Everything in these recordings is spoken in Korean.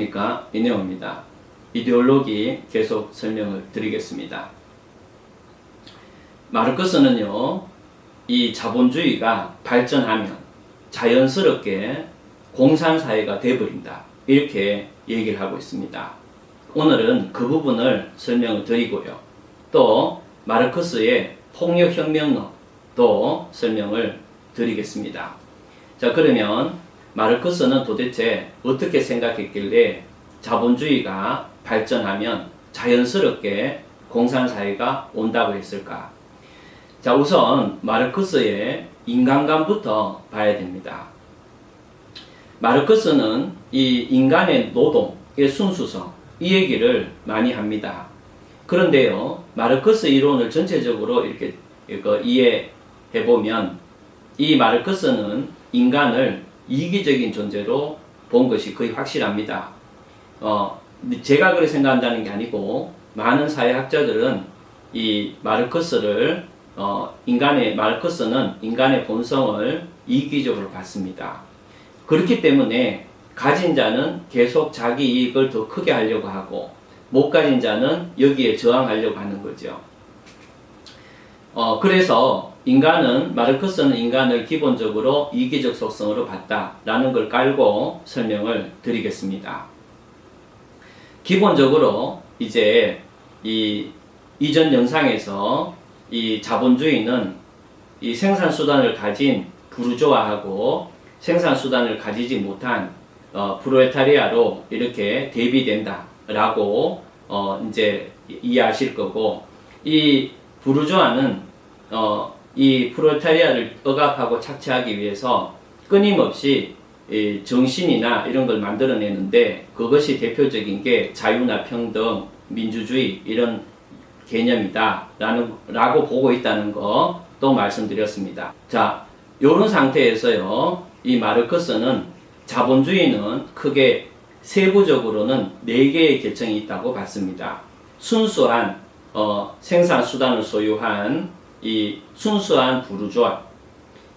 안녕하십니까 이내호입니다. 이데올로기 계속 설명을 드리겠습니다. 마르크스는요 이 자본주의가 발전하면 자연스럽게 공산사회가 돼버린다 이렇게 얘기를 하고 있습니다. 오늘은 그 부분을 설명을 드리고요. 또 마르크스의 폭력혁명론도 설명을 드리겠습니다. 자 그러면 마르크스는 도대체 어떻게 생각했길래 자본주의가 발전하면 자연스럽게 공산사회가 온다고 했을까? 자, 우선 마르크스의 인간관부터 봐야 됩니다. 마르크스는 이 인간의 노동의 순수성, 이 얘기를 많이 합니다. 그런데요, 마르크스 이론을 전체적으로 이렇게 이해해 보면 이 마르크스는 인간을 이기적인 존재로 본 것이 거의 확실합니다. 어, 제가 그렇게 생각한다는 게 아니고 많은 사회학자들은 이 마르크스를 어, 인간의 마르크스는 인간의 본성을 이기적으로 봤습니다. 그렇기 때문에 가진 자는 계속 자기 이익을 더 크게 하려고 하고 못 가진 자는 여기에 저항하려고 하는 거죠. 어, 그래서 인간은 마르크스는 인간을 기본적으로 이기적 속성으로 봤다라는 걸 깔고 설명을 드리겠습니다. 기본적으로 이제 이 이전 영상에서 이 자본주의는 이 생산 수단을 가진 부르조아하고 생산 수단을 가지지 못한 어, 프로레타리아로 이렇게 대비된다라고 어, 이제 이해하실 거고 이 부르조아는 어, 이 프로레타리아를 억압하고 착취하기 위해서 끊임없이 정신이나 이런 걸 만들어내는데 그것이 대표적인 게 자유나 평등, 민주주의 이런 개념이다 라는 라고 보고 있다는 거 또 말씀드렸습니다. 자, 요런 상태에서요. 이 마르크스는 자본주의는 크게 세부적으로는 네 개의 계층이 있다고 봤습니다. 순수한 어, 생산 수단을 소유한 이 순수한 부르주아.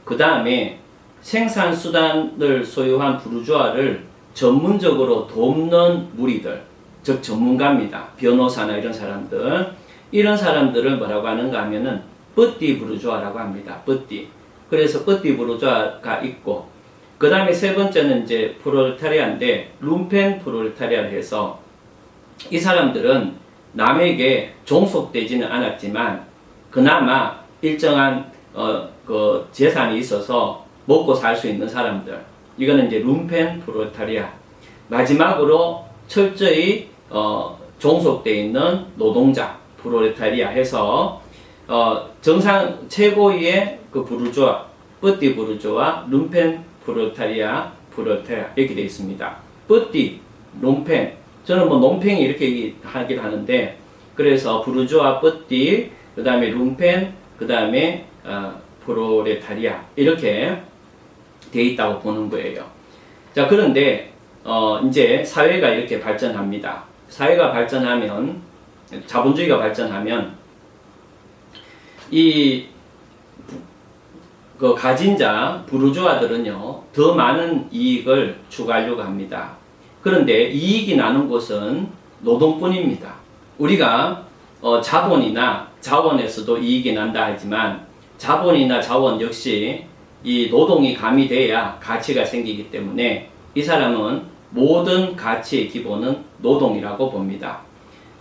그 다음에 생산 수단을 소유한 부르주아를 전문적으로 돕는 무리들, 즉 전문가입니다. 변호사나 이런 사람들. 이런 사람들을 뭐라고 하는가 하면은 뿌띠 부르주아라고 합니다. 뿌띠. 그래서 뿌띠 부르주아가 있고 그 다음에 세 번째는 이제 프롤타리아인데 룸펜 프롤타리아를 해서 이 사람들은 남에게 종속되지는 않았지만 그나마 일정한 어, 그 재산이 있어서 먹고 살 수 있는 사람들. 이거는 이제 룸펜 프롤타리아. 마지막으로 철저히 어, 종속되어 있는 노동자 프롤레타리아 해서 어, 정상 최고위의 그 부르주아, 뿌띠 부르주아, 룸펜 프롤타리아, 프롤타리아 이렇게 되어 있습니다. 뿌띠, 롬펜. 저는 뭐 논팽이 이렇게 하긴 하는데 그래서 부르주아, 뿌띠, 그 다음에 룸펜, 그 다음에 어, 프로레타리아 이렇게 돼 있다고 보는 거예요. 자 그런데 어, 이제 사회가 이렇게 발전합니다. 사회가 발전하면 자본주의가 발전하면 이 그 가진 자 부르주아들은요 더 많은 이익을 추구하려고 합니다. 그런데 이익이 나는 곳은 노동뿐입니다. 우리가 어, 자본이나 자원에서도 이익이 난다 하지만 자본이나 자원 역시 이 노동이 가미돼야 가치가 생기기 때문에 이 사람은 모든 가치의 기본은 노동이라고 봅니다.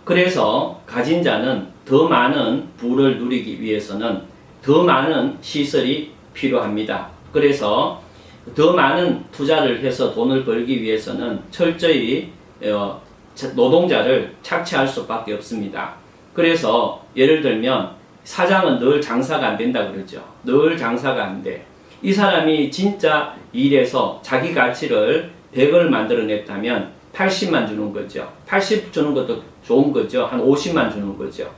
그래서 가진 자는 더 많은 부를 누리기 위해서는 더 많은 시설이 필요합니다. 그래서 더 많은 투자를 해서 돈을 벌기 위해서는 철저히 어, 노동자를 착취할 수밖에 없습니다. 그래서 예를 들면 사장은 늘 장사가 안 된다 그러죠. 늘 장사가 안 돼. 이 사람이 진짜 일해서 자기 가치를 100을 만들어냈다면 80만 주는 거죠. 80 주는 것도 좋은 거죠. 한 50만 주는 거죠.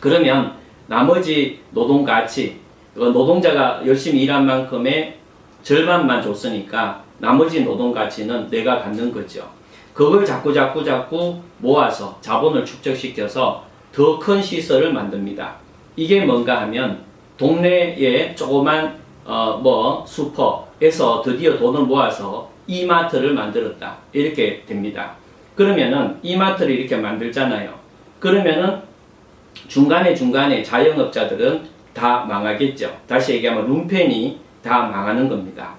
그러면 나머지 노동 가치, 노동자가 열심히 일한 만큼의 절반만 줬으니까 나머지 노동 가치는 내가 갖는 거죠. 그걸 자꾸 자꾸 자꾸 모아서 자본을 축적시켜서 더 큰 시설을 만듭니다. 이게 뭔가 하면 동네에 조그만 어 뭐 슈퍼 에서 드디어 돈을 모아서 이마트를 만들었다. 이렇게 됩니다. 그러면은 이마트를 이렇게 만들잖아요. 그러면은 중간에 중간에 자영업자들은 다 망하겠죠. 다시 얘기하면 룸펜이 다 망하는 겁니다.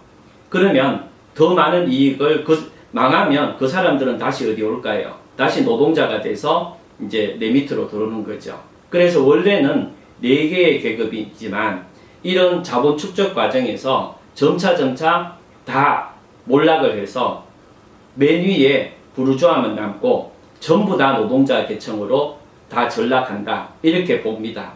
그러면 더 많은 이익을 그 망하면 그 사람들은 다시 어디 올까요? 다시 노동자가 돼서 이제 내 밑으로 들어오는 거죠. 그래서 원래는 네 개의 계급이지만 이런 자본 축적 과정에서 점차 점차 다 몰락을 해서 맨 위에 부르주아만 남고 전부 다 노동자 계층으로 다 전락한다. 이렇게 봅니다.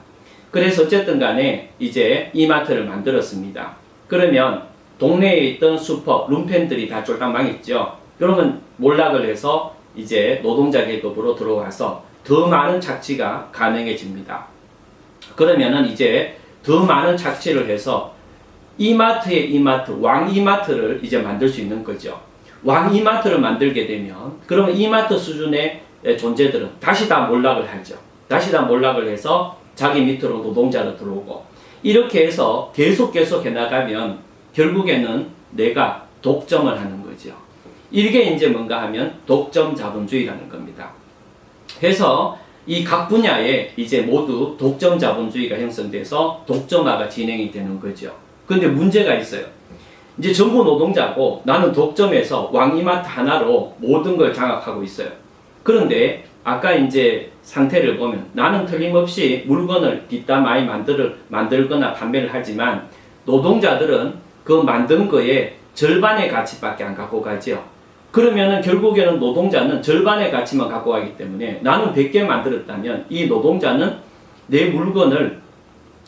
그래서 어쨌든 간에 이제 이마트를 만들었습니다. 그러면 동네에 있던 슈퍼, 룸펜들이 다 쫄딱 망했죠. 그러면 몰락을 해서 이제 노동자 계급으로 들어와서 더 많은 착취가 가능해집니다. 그러면은 이제 더 많은 착취를 해서 이마트의 이마트, 왕 이마트를 이제 만들 수 있는 거죠. 왕 이마트를 만들게 되면 그러면 이마트 수준의 존재들은 다시 다 몰락을 하죠. 다시 다 몰락을 해서 자기 밑으로 노동자로 들어오고 이렇게 해서 계속 계속 해나가면 결국에는 내가 독점을 하는 거죠. 이게 이제 뭔가 하면 독점 자본주의라는 겁니다. 해서 이 각 분야에 이제 모두 독점 자본주의가 형성돼서 독점화가 진행이 되는 거죠. 근데 문제가 있어요. 이제 전부 노동자고 나는 독점해서 왕이마트 하나로 모든 걸 장악하고 있어요. 그런데 아까 이제 상태를 보면 나는 틀림없이 물건을 뒷담 많이 만들, 만들거나 판매를 하지만 노동자들은 그 만든 거에 절반의 가치밖에 안 갖고 가죠. 그러면은 결국에는 노동자는 절반의 가치만 갖고 가기 때문에 나는 100개 만들었다면 이 노동자는 내 물건을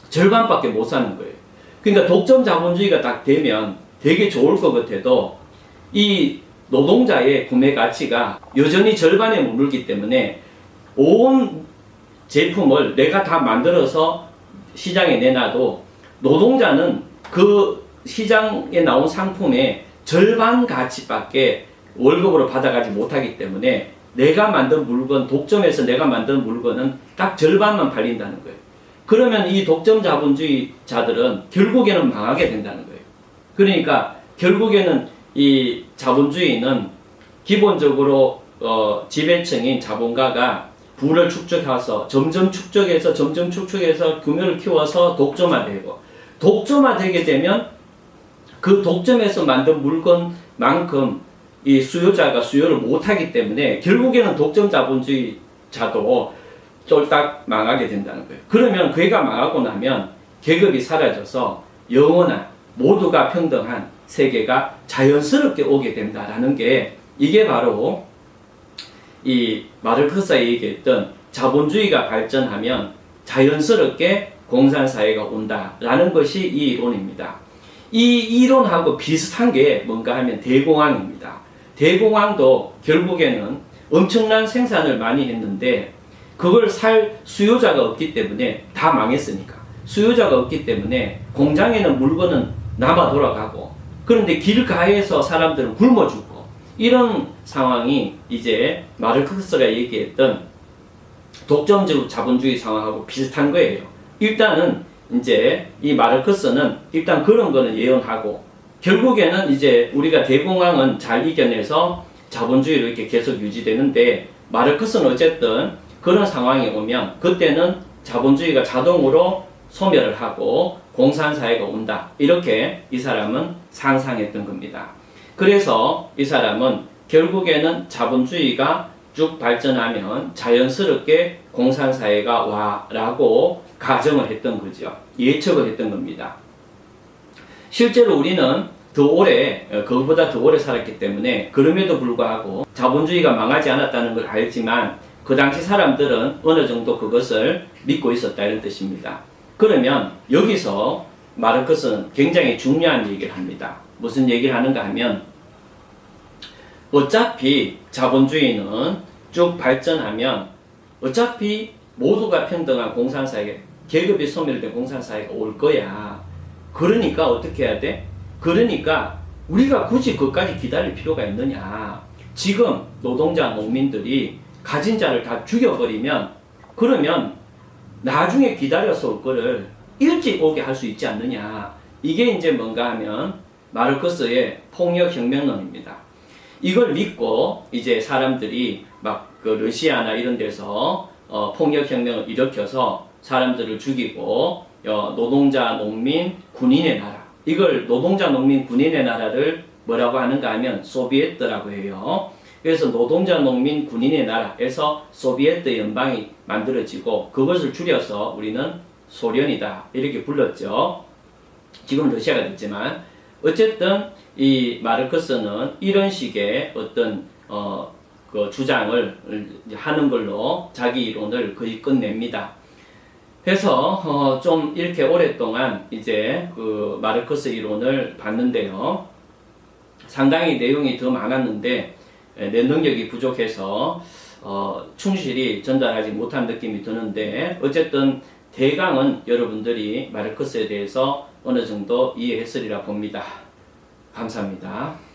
절반밖에 못 사는 거예요. 그러니까 독점 자본주의가 딱 되면 되게 좋을 것 같아도 이 노동자의 구매 가치가 여전히 절반에 머물기 때문에 온 제품을 내가 다 만들어서 시장에 내놔도 노동자는 그 시장에 나온 상품의 절반 가치밖에 월급으로 받아가지 못하기 때문에 내가 만든 물건, 독점해서 내가 만든 물건은 딱 절반만 팔린다는 거예요. 그러면 이 독점 자본주의자들은 결국에는 망하게 된다는 거예요. 그러니까 결국에는 이 자본주의는 기본적으로 어, 지배층인 자본가가 부를 축적해서 점점 축적해서 점점 축적해서 규모를 키워서 독점화되고 독점화되게 되면 그 독점에서 만든 물건만큼 이 수요자가 수요를 못하기 때문에 결국에는 독점 자본주의자도 쫄딱 망하게 된다는 거예요. 그러면 괴가 망하고 나면 계급이 사라져서 영원한 모두가 평등한 세계가 자연스럽게 오게 된다라는 게 이게 바로 이 마르크스가 얘기했던 자본주의가 발전하면 자연스럽게 공산사회가 온다라는 것이 이 이론입니다. 이 이론하고 비슷한 게 뭔가 하면 대공황입니다. 대공황도 결국에는 엄청난 생산을 많이 했는데 그걸 살 수요자가 없기 때문에 다 망했으니까 수요자가 없기 때문에 공장에는 물건은 남아 돌아가고 그런데 길가에서 사람들은 굶어 죽고 이런 상황이 이제 마르크스가 얘기했던 독점적 자본주의 상황하고 비슷한 거예요. 일단은 이제 이 마르크스는 일단 그런 거는 예언하고 결국에는 이제 우리가 대공황은 잘 이겨내서 자본주의로 이렇게 계속 유지되는데 마르크스는 어쨌든 그런 상황이 오면 그때는 자본주의가 자동으로 소멸을 하고 공산 사회가 온다. 이렇게 이 사람은 상상했던 겁니다. 그래서 이 사람은 결국에는 자본주의가 쭉 발전하면 자연스럽게 공산 사회가 와라고 가정을 했던 거죠. 예측을 했던 겁니다. 실제로 우리는 더 오래, 어, 그것보다 더 오래 살았기 때문에 그럼에도 불구하고 자본주의가 망하지 않았다는 걸 알지만 그 당시 사람들은 어느 정도 그것을 믿고 있었다 이런 뜻입니다. 그러면 여기서 마르크스는 굉장히 중요한 얘기를 합니다. 무슨 얘기를 하는가 하면 어차피 자본주의는 쭉 발전하면 어차피 모두가 평등한 공산사회, 계급이 소멸된 공산사회가 올 거야. 그러니까 어떻게 해야 돼? 그러니까 우리가 굳이 그까지 기다릴 필요가 있느냐. 지금 노동자, 농민들이 가진 자를 다 죽여버리면 그러면 나중에 기다려서 올 거를 일찍 오게 할 수 있지 않느냐. 이게 이제 뭔가 하면 마르크스의 폭력혁명론입니다. 이걸 믿고 이제 사람들이 막 그 러시아나 이런 데서 어, 폭력혁명을 일으켜서 사람들을 죽이고 어, 노동자, 농민, 군인의 나라 이걸 노동자, 농민, 군인의 나라를 뭐라고 하는가 하면 소비에트라고 해요. 그래서 노동자, 농민, 군인의 나라에서 소비에트 연방이 만들어지고 그것을 줄여서 우리는 소련이다 이렇게 불렀죠. 지금 러시아가 됐지만 어쨌든 이 마르크스는 이런 식의 어떤 어, 그 주장을 하는 걸로 자기 이론을 거의 끝냅니다. 그래서 어, 좀 이렇게 오랫동안 이제 그 마르크스 이론을 봤는데요. 상당히 내용이 더 많았는데 에, 내 능력이 부족해서 어, 충실히 전달하지 못한 느낌이 드는데 어쨌든 대강은 여러분들이 마르크스에 대해서 어느 정도 이해했으리라 봅니다. 감사합니다.